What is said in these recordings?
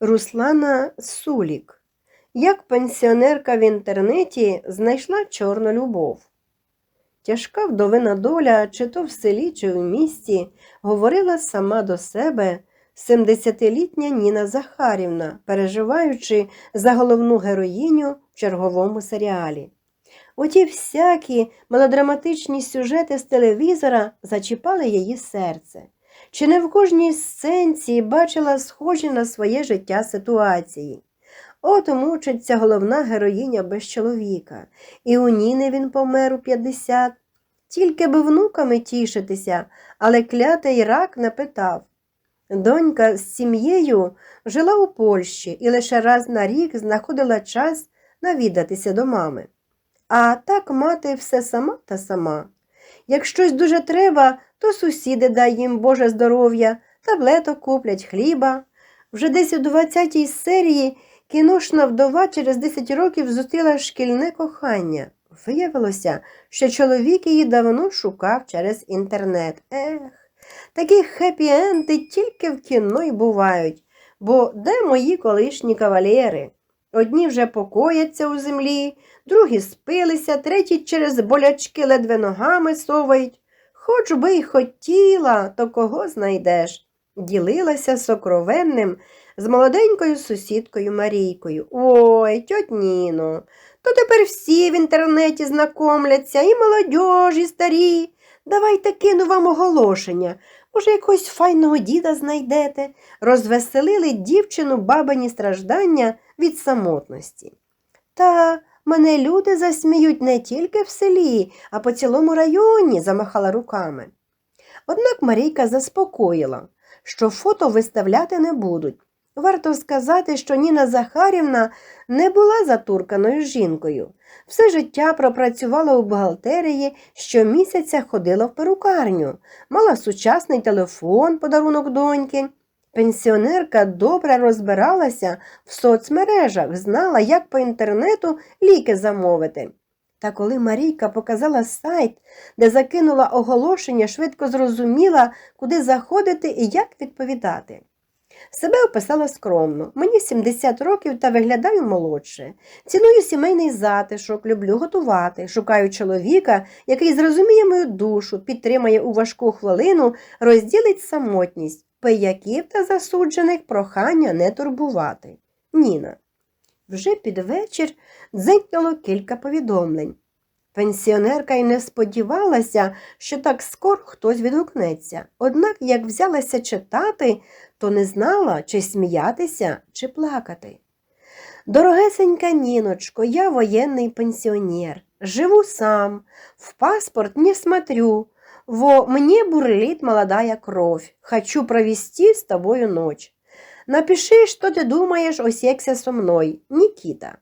Руслана Сулік. Як пенсіонерка в інтернеті знайшла чорну любов. Тяжка вдовина доля, чи то в селі, чи в місті, говорила сама до себе 70-літня Ніна Захарівна, переживаючи за головну героїню в черговому серіалі. Оті всякі мелодраматичні сюжети з телевізора зачіпали її серце. Чи не в кожній сценці бачила схожі на своє життя ситуації? От мучиться головна героїня без чоловіка, і у Ніни він помер у 50. Тільки би внуками тішитися, але клятий рак не питав. Донька з сім'єю жила у Польщі і лише раз на рік знаходила час навідатися до мами. А так мати все сама та сама. Як щось дуже треба, то сусіди дай їм Боже здоров'я, таблеток куплять хліба. Вже десь у 20-й серії кіношна вдова через 10 років зустріла шкільне кохання. Виявилося, що чоловік її давно шукав через інтернет. Ех, такі хеппі-енди тільки в кіно й бувають, бо де мої колишні кавалєри? Одні вже покояться у землі, другі спилися, треті через болячки ледве ногами совають. Хоч би й хотіла, то кого знайдеш? Ділилася сокровенним з молоденькою сусідкою Марійкою. Ой, тьоть Ніно, то тепер всі в інтернеті знакомляться, і молодь, і старі. Давайте кину вам оголошення. Може, якогось файного діда знайдете. Розвеселили дівчину бабині страждання від самотності. Та мене люди засміють не тільки в селі, а по цілому районі, замахала руками. Однак Марійка заспокоїла, що фото виставляти не будуть. Варто сказати, що Ніна Захарівна не була затурканою жінкою. Все життя пропрацювала у бухгалтерії, щомісяця ходила в перукарню, мала сучасний телефон, подарунок доньки. Пенсіонерка добре розбиралася в соцмережах, знала, як по інтернету ліки замовити. Та коли Марійка показала сайт, де закинула оголошення, швидко зрозуміла, куди заходити і як відповідати. Себе описала скромно. Мені 70 років та виглядаю молодше. Ціную сімейний затишок, люблю готувати, шукаю чоловіка, який зрозуміє мою душу, підтримає у важку хвилину, розділить самотність, пияків та засуджених прохання не турбувати. Ніна. Вже під вечір дзенькнуло кілька повідомлень. Пенсіонерка й не сподівалася, що так скоро хтось відгукнеться. Однак, як взялася читати, то не знала, чи сміятися, чи плакати. Дорогесенька Ніночко, я воєнний пенсіонер. Живу сам, в паспорт не смотрю, во мне бурлит молодая кровь. Хочу провести с тобою ночь. Напиши, что ты думаешь о сексе со мной, Нікіта.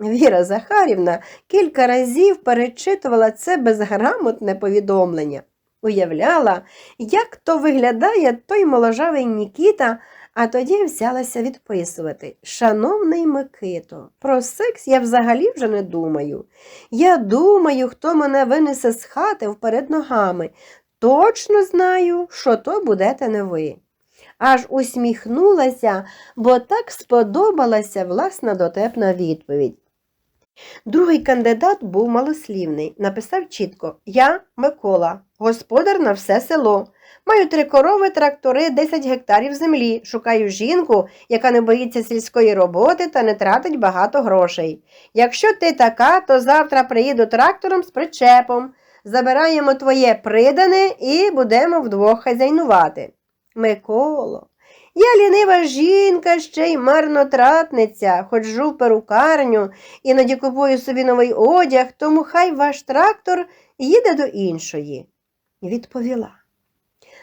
Віра Захарівна кілька разів перечитувала це безграмотне повідомлення. Уявляла, як то виглядає той моложавий Нікіта, а тоді взялася відписувати. Шановний Микито, про секс я взагалі вже не думаю. Я думаю, хто мене винесе з хати вперед ногами. Точно знаю, що то будете не ви. Аж усміхнулася, бо так сподобалася власна дотепна відповідь. Другий кандидат був малослівний. Написав чітко Я Микола, господар на все село. Маю три корови, трактори, 10 гектарів землі. Шукаю жінку, яка не боїться сільської роботи та не тратить багато грошей. Якщо ти така, то завтра приїду трактором з причепом. Забираємо твоє придане і будемо вдвох хазяйнувати. Миколо, я лінива жінка, ще й марнотратниця, ходжу в перукарню, іноді купую собі новий одяг, тому хай ваш трактор їде до іншої. Відповіла.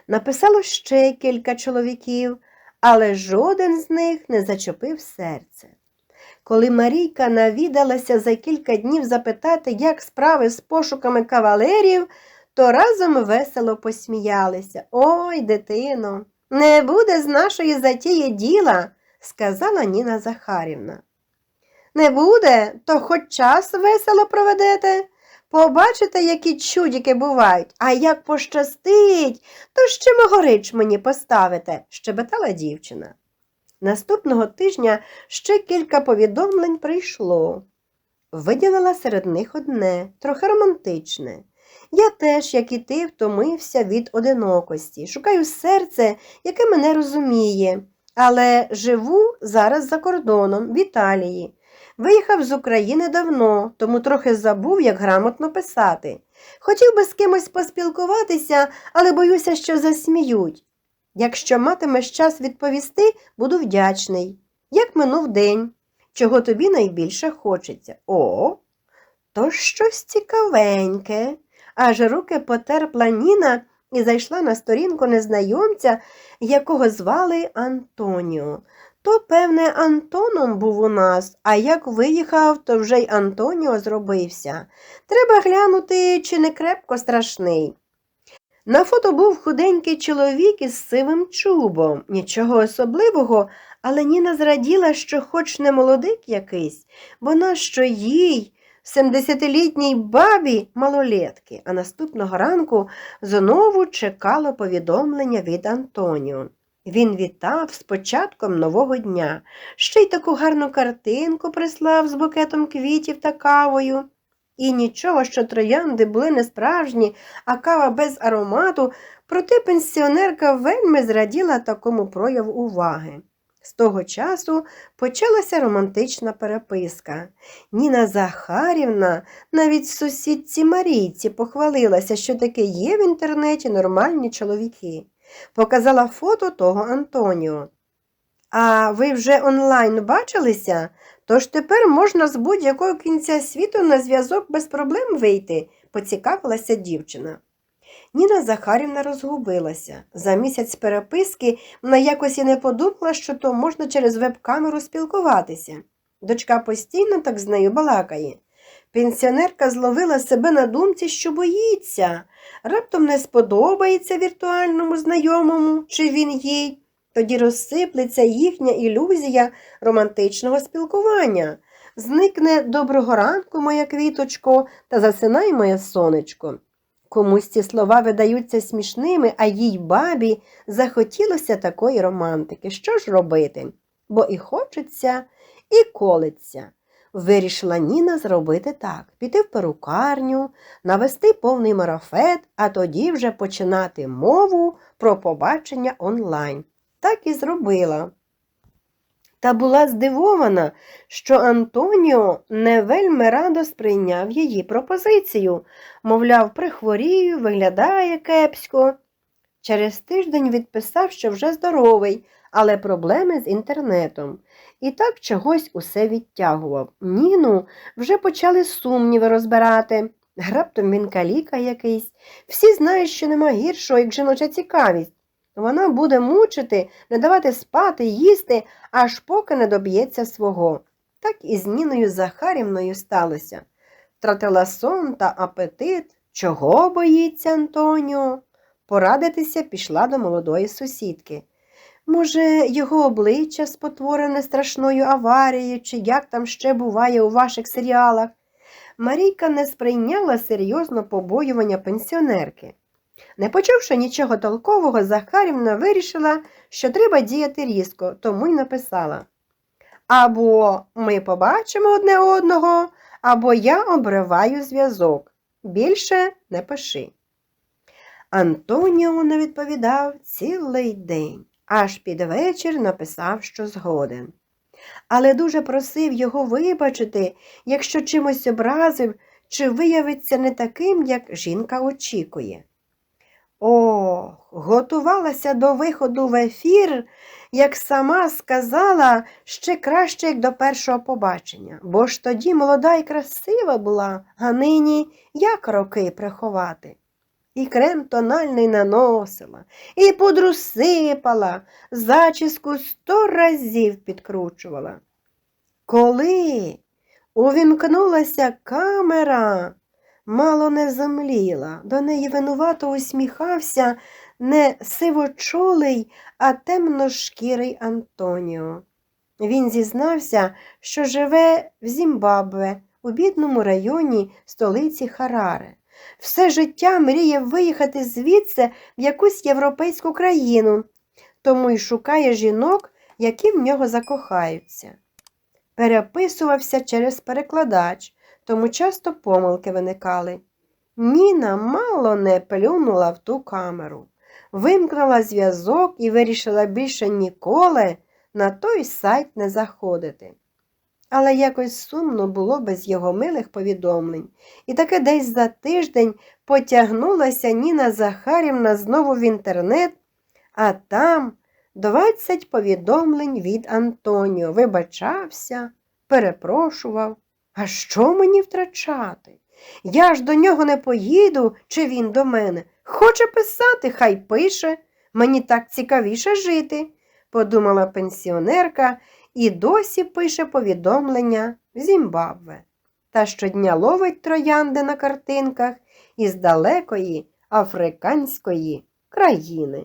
Написало ще кілька чоловіків, але жоден з них не зачепив серце. Коли Марійка навідалася за кілька днів запитати, як справи з пошуками кавалерів, то разом весело посміялися. Ой, дитино, не буде з нашої затії діла, сказала Ніна Захарівна. Не буде, то хоч час весело проведете. Побачите, які чудіки бувають, а як пощастить, то ще могорич мені поставите, щебетала дівчина. Наступного тижня ще кілька повідомлень прийшло. Виділила серед них одне, трохи романтичне. Я теж, як і ти, втомився від одинокості. Шукаю серце, яке мене розуміє, але живу зараз за кордоном, в Італії. Виїхав з України давно, тому трохи забув, як грамотно писати. Хотів би з кимось поспілкуватися, але боюся, що засміють. Якщо матимеш час відповісти, буду вдячний. Як минув день, чого тобі найбільше хочеться? О, то щось цікавеньке. Аж руки потерпла Ніна і зайшла на сторінку незнайомця, якого звали Антоніо. То, певне, Антоном був у нас, а як виїхав, то вже й Антоніо зробився. Треба глянути, чи не крепко страшний. На фото був худенький чоловік із сивим чубом, нічого особливого, але Ніна зраділа, що хоч не молодик якийсь, бо нащо їй, семдесятилітній бабі малолетки, а наступного ранку знову чекало повідомлення від Антоніо. Він вітав з початком нового дня, ще й таку гарну картинку прислав з букетом квітів та кавою. І нічого, що троянди були не справжні, а кава без аромату, проте пенсіонерка вельми зраділа такому прояву уваги. З того часу почалася романтична переписка. Ніна Захарівна навіть сусідці Марійці похвалилася, що таке є в інтернеті нормальні чоловіки. Показала фото того Антоніо. А ви вже онлайн бачилися? Тож тепер можна з будь-якого кінця світу на зв'язок без проблем вийти, поцікавилася дівчина. Ніна Захарівна розгубилася. За місяць переписки вона якось і не подумала, що то можна через веб-камеру спілкуватися. Дочка постійно так з нею балакає. Пенсіонерка зловила себе на думці, що боїться. Раптом не сподобається віртуальному знайомому, чи він їй. Тоді розсиплеться їхня ілюзія романтичного спілкування. Зникне доброго ранку, моя квіточко, та засинай моє сонечко. Комусь ці слова видаються смішними, а їй бабі захотілося такої романтики. Що ж робити? Бо і хочеться, і колиться. Вирішила Ніна зробити так піти в перукарню, навести повний марафет, а тоді вже починати мову про побачення онлайн. Так і зробила. Та була здивована, що Антоніо не вельми радо сприйняв її пропозицію, мовляв, прихворію, виглядає кепсько. Через тиждень відписав, що вже здоровий, але проблеми з інтернетом. І так чогось усе відтягував. Ніну вже почали сумніви розбирати. Раптом він каліка якийсь. Всі знають, що нема гіршого, як жіноча цікавість. Вона буде мучити, не давати спати, їсти, аж поки не доб'ється свого. Так і з Ніною Захарівною сталося. Втратила сон та апетит. Чого боїться Антоніо? Порадитися пішла до молодої сусідки. Може, його обличчя спотворене страшною аварією, чи як там ще буває у ваших серіалах? Марійка не сприйняла серйозно побоювання пенсіонерки. Не почувши нічого толкового, Захарівна вирішила, що треба діяти різко, тому й написала. Або ми побачимо одне одного, або я обриваю зв'язок. Більше не пиши. Антоніо не відповідав цілий день, аж під вечір написав, що згоден. Але дуже просив його вибачити, якщо чимось образив, чи виявиться не таким, як жінка очікує. Ох, готувалася до виходу в ефір, як сама сказала, ще краще, як до першого побачення, бо ж тоді молода і красива була, а нині як роки приховати. І крем тональний наносила, і пудру сипала, зачіску сто разів підкручувала. Коли увімкнулася камера, мало не замліла, до неї винувато усміхався не сивочолий, а темношкірий Антоніо. Він зізнався, що живе в Зімбабве, у бідному районі столиці Хараре. Все життя мріє виїхати звідси в якусь європейську країну, тому й шукає жінок які в нього закохаються. Переписувався через перекладач, тому часто помилки виникали. Ніна мало не плюнула в ту камеру, вимкнула зв'язок і вирішила більше ніколи на той сайт не заходити. Але якось сумно було без його милих повідомлень, і таки десь за тиждень потягнулася Ніна Захарівна знову в інтернет, а там 20 повідомлень від Антоніо вибачався, перепрошував. А що мені втрачати? Я ж до нього не поїду, чи він до мене. Хоче писати, хай пише. Мені так цікавіше жити, подумала пенсіонерка і досі пише повідомлення в Зімбабве. Та щодня ловить троянди на картинках із далекої африканської країни.